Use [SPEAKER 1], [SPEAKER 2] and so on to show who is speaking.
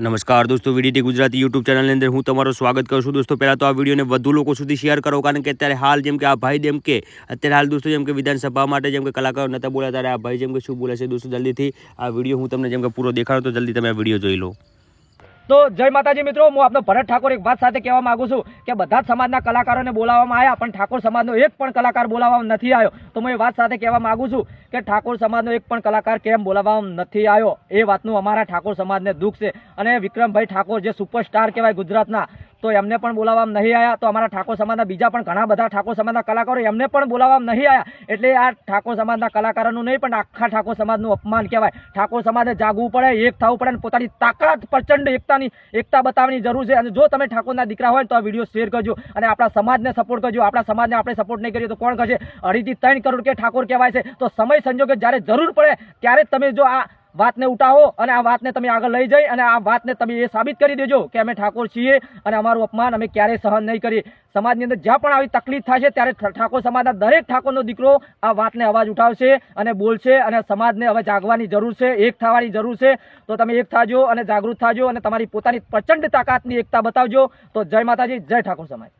[SPEAKER 1] નમસ્કાર દોસ્તો, VDT Gujarati YouTube ચેનલની અંદર હું તમારું સ્વાગત કરું છું. દોસ્તો, પહેલાં તો આ વિડીયોને વધુ લોકો સુધી શેર કરો, કારણ કે અત્યારે હાલ જેમ કે આ ભાઈ જેમ કે અત્યારે હાલ દોસ્તો જેમ કે વિધાનસભા માટે જેમ કે કલાકારો નતા બોલ્યા, ત્યારે આ ભાઈ જેમ કે શું બોલે છે દોસ્તો, જલ્દીથી આ વીડિયો હું તમને જેમ કે પૂરો દેખાડો, તો જલ્દી તમે આ વીડિયો જોઈ લો.
[SPEAKER 2] તો જય માતાજી મિત્રો, હું આપનો ભરત ઠાકોર એક વાત સાથે કહેવા માંગુ છું કે બધા સમાજના કલાકારોને બોલાવવામાં આવ્યા, પણ ઠાકોર સમાજનો એક પણ કલાકાર બોલાવવામાં નથી આવ્યો. તો હું એ વાત સાથે કહેવા માંગુ છું કે ઠાકોર સમાજનો એક પણ કલાકાર કેમ બોલાવવામાં નથી આવ્યો? એ વાતનું અમારા ઠાકોર સમાજને દુઃખ છે. અને વિક્રમભાઈ ઠાકોર જે સુપરસ્ટાર કહેવાય ગુજરાતના તો એમને પણ બોલાવવામાં નહીં આવ્યા તો અમારા ઠાકોર સમાજના બીજા પણ ઘણા બધા ઠાકોર સમાજના કલાકારો એમને પણ બોલાવવામાં નહીં આવ્યા એટલે આ ઠાકોર સમાજના કલાકારોનું નહીં, પણ આખા ઠાકોર સમાજનું અપમાન કહેવાય. ઠાકોર સમાજે જાગવું પડે, એક થવું પડે અને પોતાની તાકાત, પ્રચંડ એકતાની, એકતા બતાવવાની જરૂર છે. અને જો તમે ઠાકોરના દીકરા હોય તો આ વીડિયો શેર કરજો અને આપણા સમાજને સપોર્ટ કરજો. આપણા સમાજને આપણે સપોર્ટ નહીં કરીએ તો કોણ કરશે? અઢીથી ત્રણ કરોડ કે ઠાકોર કહેવાય છે. તો સમય સંજોગે જ્યારે જરૂર પડે, ત્યારે તમે જો આ વાતને ઉઠાવો અને આ વાતને તમે આગળ લઈ જઈ અને આ વાતને તમે એ સાબિત કરી દેજો કે અમે ઠાકોર છીએ અને અમારું અપમાન અમે ક્યારેય સહન નહીં કરીએ. સમાજની અંદર જ્યાં પણ આવી તકલીફ થશે ત્યારે ઠાકોર સમાજના દરેક ઠાકોરનો દીકરો આ વાતને અવાજ ઉઠાવશે અને બોલશે અને સમાજને હવે જાગવાની જરૂર છે, એક થવાની જરૂર છે. તો તમે એક થાજો અને જાગૃત થાજો અને તમારી પોતાની પ્રચંડ તાકાતની એકતા બતાવજો. તો જય માતાજી, જય ઠાકોર સમાજ.